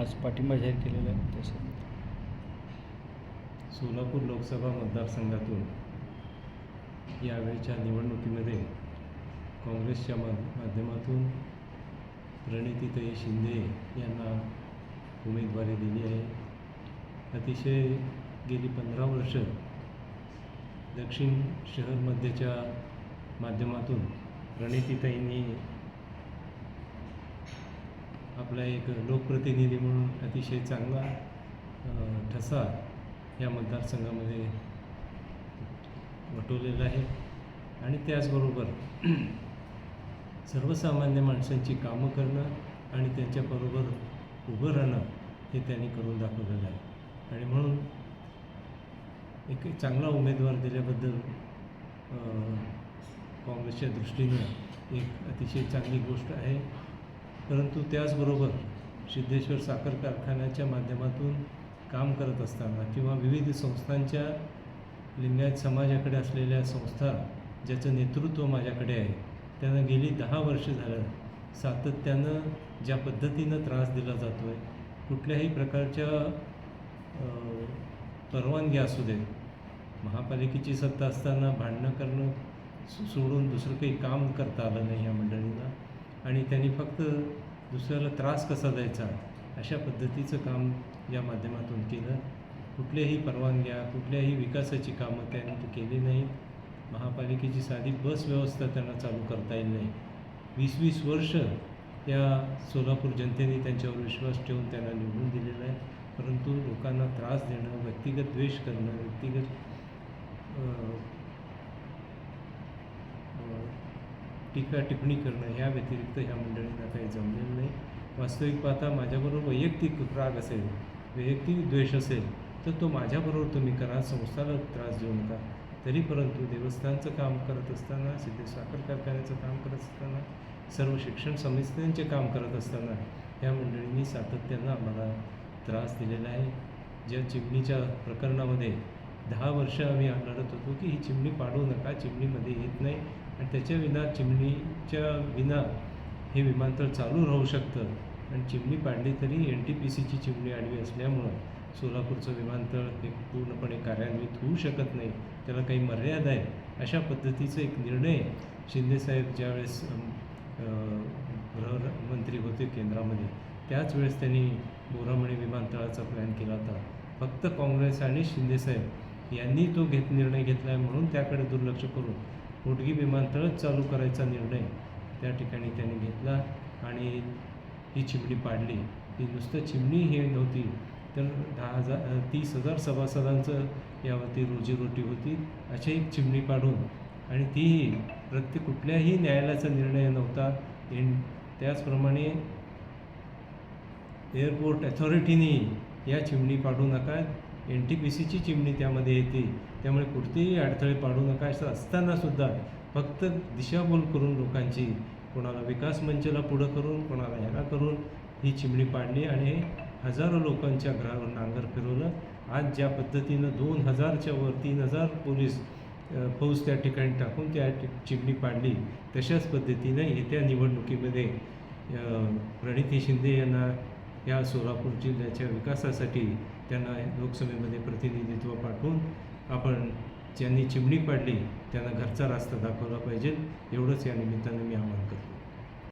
आज पाठिंबा जाहीर केलेला आहे तसं. सोलापूर लोकसभा मतदारसंघातून यावेळच्या निवडणुकीमध्ये काँग्रेसच्या मा माध्यमातून प्रणितीताई शिंदे यांना उमेदवारी दिली आहे. अतिशय गेली पंधरा वर्ष दक्षिण शहर मध्यच्या माध्यमातून प्रणितीताईंनी आपला एक लोकप्रतिनिधी म्हणून अतिशय चांगला ठसा या मतदारसंघामध्ये वटवलेला आहे. आणि त्याचबरोबर सर्वसामान्य माणसांची कामं करणं आणि त्यांच्याबरोबर उभं राहणं हे त्यांनी करून दाखवलेलं आहे. आणि म्हणून एक चांगला उमेदवार दिल्याबद्दल काँग्रेसच्या दृष्टीनं एक अतिशय चांगली गोष्ट आहे. परंतु त्याचबरोबर सिद्धेश्वर साखर कारखान्याच्या माध्यमातून काम करत असताना किंवा विविध संस्थांच्या लिंगायत समाजाकडे असलेल्या संस्था ज्याचं नेतृत्व माझ्याकडे आहे त्यांना गेली दहा वर्ष झालं सातत्यानं ज्या पद्धतीनं त्रास दिला जातो आहे कुठल्याही प्रकारच्या परवानगी असू दे महापालिकेची सत्ता असताना भांडणं करणं सोडून दुसरं काही काम करता आलं नाही या मंडळींना. आणि त्यांनी फक्त दुसऱ्याला त्रास कसा द्यायचा? अशा पद्धतीचं काम या माध्यमातून केलं. कुठल्याही परवानग्या कुठल्याही विकासाची कामं त्यांनी ते केली नाहीत. महापालिकेची साधी बस व्यवस्था त्यांना चालू करता येईल नाही. वीस वीस वर्ष या सोलापूर जनतेने त्यांच्यावर विश्वास ठेवून त्यांना निवडून दिलेला आहे. परंतु लोकांना त्रास देणं व्यक्तिगत द्वेष करणं व्यक्तिगत टीका टिप्पणी करणं ह्या व्यतिरिक्त ह्या मंडळींना काही जमलेलं नाही. वास्तविक पाहता माझ्याबरोबर वैयक्तिक राग असेल वैयक्तिक द्वेष असेल तर तो माझ्याबरोबर तुम्ही करा संस्थाला त्रास देऊ नका. तरी परंतु देवस्थानचं काम करत असताना सिद्धे साखर कारखान्याचं काम करत असताना सर्व शिक्षण संस्थांचे काम करत असताना ह्या मंडळींनी सातत्यानं आम्हाला त्रास दिलेला आहे. ज्या चिमणीच्या प्रकरणामध्ये दहा वर्ष आम्ही लढत होतो की ही चिमणी पाडू नका चिमणीमध्ये येत नाही. आणि त्याच्या विना चिमणीच्या विना हे विमानतळ चालू राहू शकतं. आणि चिमणी पाडली तरी एन टी पी सीची चिमणी आडवी असल्यामुळं सोलापूरचं विमानतळ हे पूर्णपणे कार्यान्वित होऊ शकत नाही. त्याला काही मर्यादा आहे. अशा पद्धतीचा एक निर्णय शिंदेसाहेब ज्यावेळेस गृहमंत्री होते केंद्रामध्ये त्याच वेळेस त्यांनी बोरामणी विमानतळाचा प्लॅन केला होता. फक्त काँग्रेस आणि शिंदेसाहेब यांनी तो घेत निर्णय घेतला आहे म्हणून त्याकडे दुर्लक्ष करून पोटगी विमानतळच चालू करायचा निर्णय त्या ठिकाणी त्यांनी घेतला आणि ही चिमणी पाडली. ही नुसतं चिमणी हे नव्हती तर दहा हजार तीस हजार सभासदांचं यावरती रोजीरोटी होती. अशी एक चिमणी पाडून आणि तीही प्रत्येक कुठल्याही न्यायालयाचा निर्णय नव्हता. एन त्याचप्रमाणे एअरपोर्ट अथॉरिटीने या चिमणी पाडू नका. एन टी पी सीची चिमणी त्यामध्ये येते. त्यामुळे कुठतेही अडथळे पाडू नका. असं असतानासुद्धा फक्त दिशाभूल करून लोकांची कोणाला विकास मंचला पुढं करून कोणाला ह्याला करून ही चिमणी पाडली आणि हजारो लोकांच्या घरावर नांगर फिरवलं. आज ज्या पद्धतीनं दोन हजारच्या वर तीन हजार पोलीस फौज त्या ठिकाणी टाकून त्या चिमणी पाडली तशाच पद्धतीनं येत्या निवडणुकीमध्ये प्रणिती शिंदे यांना या सोलापूर जिल्ह्याच्या विकासासाठी त्यांना लोकसभेमध्ये प्रतिनिधित्व पाठवून आपण ज्यांनी चिमणी पाडली त्यांना घरचा रास्ता दाखवला पाहिजे. एवढंच या निमित्तानं मी आवाहन करतो.